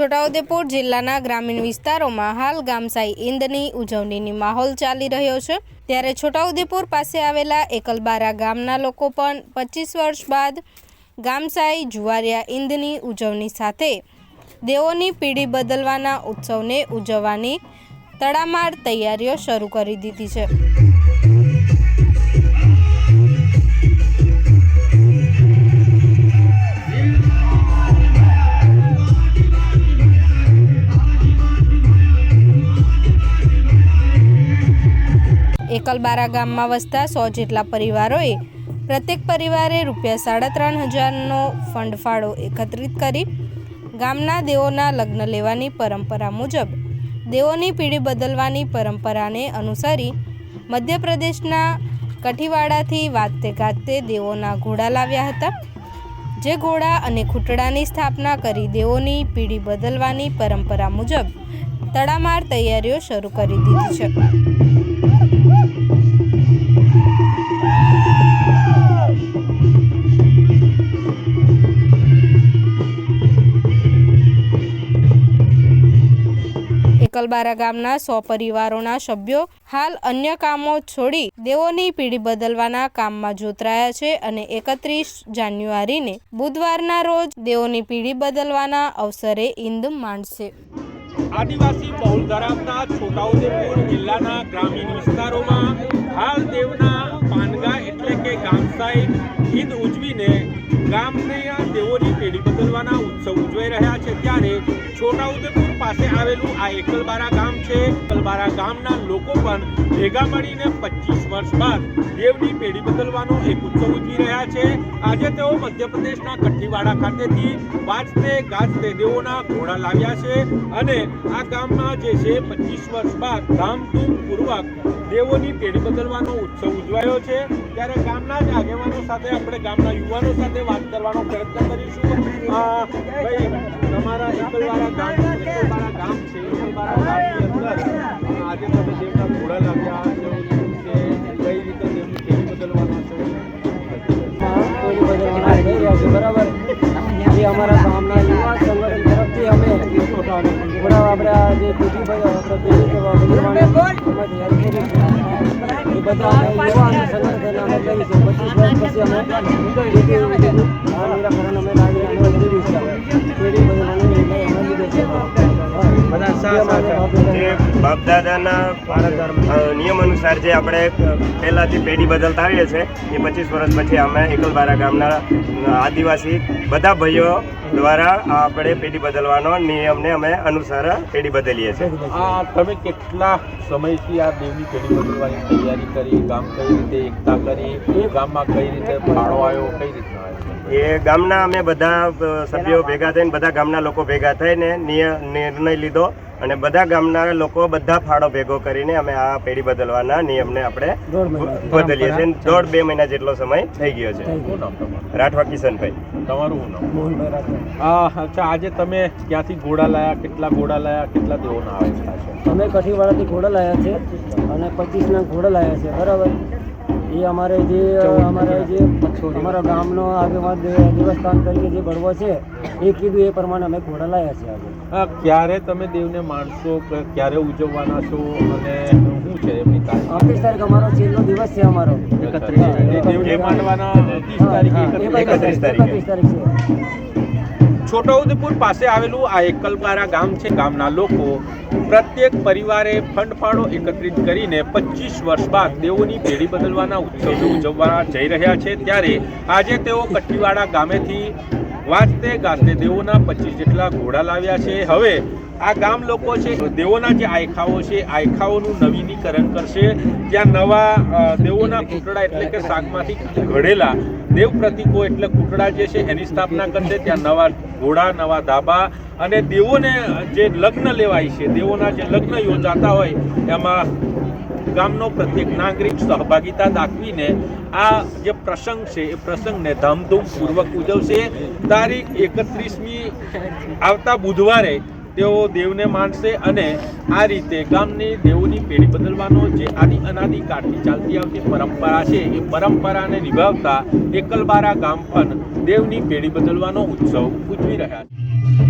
છોટાઉદેપુર જિલ્લાના ગ્રામીણ વિસ્તારોમાં હાલ ગામસાઈ ઈંદની ઉજવણીની માહોલ ચાલી રહ્યો છે. ત્યારે છોટાઉદેપુર પાસે આવેલા એકલબારા ગામના લોકો પણ પચીસ વર્ષ બાદ ગામસાઈ જુવારિયા ઈંદની ઉજવણી સાથે દેવોની પીઢી બદલવાના ઉત્સવને ઉજવવાની તડામાર તૈયારીઓ શરૂ કરી દીધી છે. એકલબારા ગામમાં વસતા સો જેટલા પરિવારોએ પ્રત્યેક પરિવારે રૂપિયા સાડા ત્રણ હજારનો ફંડ ફાળો એકત્રિત કરી ગામના દેવોના લગ્ન લેવાની પરંપરા મુજબ દેવોની પીઢી બદલવાની પરંપરાને અનુસરી મધ્યપ્રદેશના કઠીવાડાથી વાજતે ગાજતે દેવોના ઘોડા લાવ્યા હતા. જે ઘોડા અને ખૂટડાની સ્થાપના કરી દેવોની પીઢી બદલવાની પરંપરા મુજબ તડામાર તૈયારીઓ શરૂ કરી દીધી છે. એકલબારા ગામના સો પરિવારોના સભ્યો હાલ અન્ય કામો છોડી દેવોની પીઢી બદલવાના કામમાં જોતરાયા છે અને એકત્રીસ જાન્યુઆરીને બુધવારના રોજ દેવોની પીઢી બદલવાના અવસરે ઈંદ માણશે. આદિવાસી બહુલ ધરાવતા છોટાઉદેપુર જિલ્લાના ગ્રામીણ વિસ્તારોમાં હાલ દેવના પાનગા એટલે કે ગામસાઈ ઈદ ઉજવીને ગામને દેવોની પેઢી બદલવાના ઉત્સવ ઉજવાઈ રહ્યા છે. ત્યારે છોટાઉદેપુર પાસે આવેલું આ એકલબારા ગામ છે. એકલબારા ગામના પણ ભેગા મળીને પચીસ વર્ષ બાદ દેવની પેઢી બદલવાનો એક ઉત્સવ ઉજવી રહ્યા છે. આજે તેઓ મધ્યપ્રદેશના કઠીવાડા ખાતેથી વાજતે ગાજતે દેવોના ઘોડા લાવ્યા છે અને આ ગામમાં જે છે પચીસ વર્ષ બાદ ધામધૂમપૂર્વક દેવોની પેઢી બદલવાનો ઉત્સવ ઉજવાયો છે. ત્યારે ગામના જ આગેવાનો સાથે આપણે ગામના યુવાનો સાથે વાત કરવાનો પ્રયત્ન કરીશું. ભાઈ, તમારા એકલવારા ગામ ગામ છે આજે તમે દેવના ઘોડા લાવ્યા કેવું શું છે કઈ રીતે દેવની પેઢી બદલવાનો છે બરાબર. જે અમારા ગામના યુવા સંગઠન તરફથી અમે ઘોડા આ જે અમે તૈયારી એ બધા યુવાના સંગઠન અમે કરી પછી અમે નિરાકરણ અમે લાવી જે બાપદાદાના નિયમ અનુસાર જે આપણે પહેલાંથી પેઢી બદલતા આવીએ છીએ એ પચીસ વર્ષ પછી અમે એકલબારા ગામના આદિવાસી બધા ભાઈઓ દ્વારા આપણે પેઢી બદલવાનો નિયમને અમે અનુસાર પેઢી બદલીએ છીએ. આ તમે કેટલા સમયથી આ દેવની પેઢી બદલવાની તૈયારી કરી ગામ કઈ રીતે એકતા કરી ગામમાં કઈ રીતે ફાળો આવ્યો કઈ રીતના આવ્યો? એ ગામના અમે બધા સભ્યો ભેગા થઈને બધા ગામના લોકો ભેગા થઈને નિય- નિર્ણય લીધો અને બધા ગામના લોકો બધા ફાળો ભેગો કરીને અમે આ પેઢી બદલવાના નિયમને આપણે બદલીએ છીએ. દોઢ બે મહિના જેટલો સમય થઈ ગયો છે. રાઠવા કિશનભાઈ. તમારું શું નામ? મોહનભાઈ રાઠોડ આ અચ્છા આજે તમે ક્યાંથી ઘોડા લાયા? કેટલા ઘોડા લાયા? કેટલા દેવોના આવે છે? અમે કઠીવાડાથી ઘોડા લાવ્યા છે અને પચીસના ઘોડા લાવ્યા છે. બરાબર? એ અમારે જે અમારે જે અમારા ગામનો આગેવાન દેવસ્થાન તરીકે જે બળવો છે એ કીધું એ પ્રમાણે અમે ઘોડા લાયા છે આજે. ક્યારે તમે દેવને માણસો ક્યારે ઉજવવાના છો અને શું છે એમની તારીખ? એકત્રીસ તારીખ અમારો છેલ્લો દિવસ છે અમારો. એકત્રીસ તારીખ એકત્રીસ તારીખ. છે છોટાઉદેપુર પાસે આવેલું આ એકલબારા ગામ છે. ગામના લોકો પ્રત્યેક પરિવારે ફંડ ફાળો એકત્રિત કરીને પચીસ વર્ષ બાદ દેવોની પેઢી બદલવાના ઉત્સવને ઉજવવા જઈ રહ્યા છે. ત્યારે આજે તેઓ કટ્ટીવાડા ગામેથી વાંચતે ગાજતે દેવોના પચીસ જેટલા ઘોડા લાવ્યા છે. હવે આ ગામ લોકો છે દેવોના જે આયખાઓ છે, આયખાઓનું નવીનીકરણ કરશે. ત્યાં નવા દેવોના પૂતળા એટલે કે શાકમાંથી ઘડેલા દેવ પ્રતિકો એટલે કૂટડા જે છે, એની સ્થાપના કરશે. ત્યાં નવા ઘોડા, નવા ધાબા અને દેવોને જે લગ્ન લેવાય છે, દેવોના જે લગ્ન યોજાતા હોય, એમાં ગામનો પ્રત્યેક નાગરિક સહભાગિતા દાખવીને આ જે પ્રસંગ છે, એ પ્રસંગને ધામધૂમપૂર્વક ઉજવશે. તારીખ એકત્રીસમી આવતા બુધવારે તેઓ દેવને માનશે અને આ રીતે ગામની દેવોની પેઢી બદલવાનો જે આદિ અનાદિ કાળથી ચાલતી આવતી પરંપરા છે, એ પરંપરાને નિભાવતા એકલબારા ગામ પણ દેવની પેઢી બદલવાનો ઉત્સવ ઉજવી રહ્યા છે.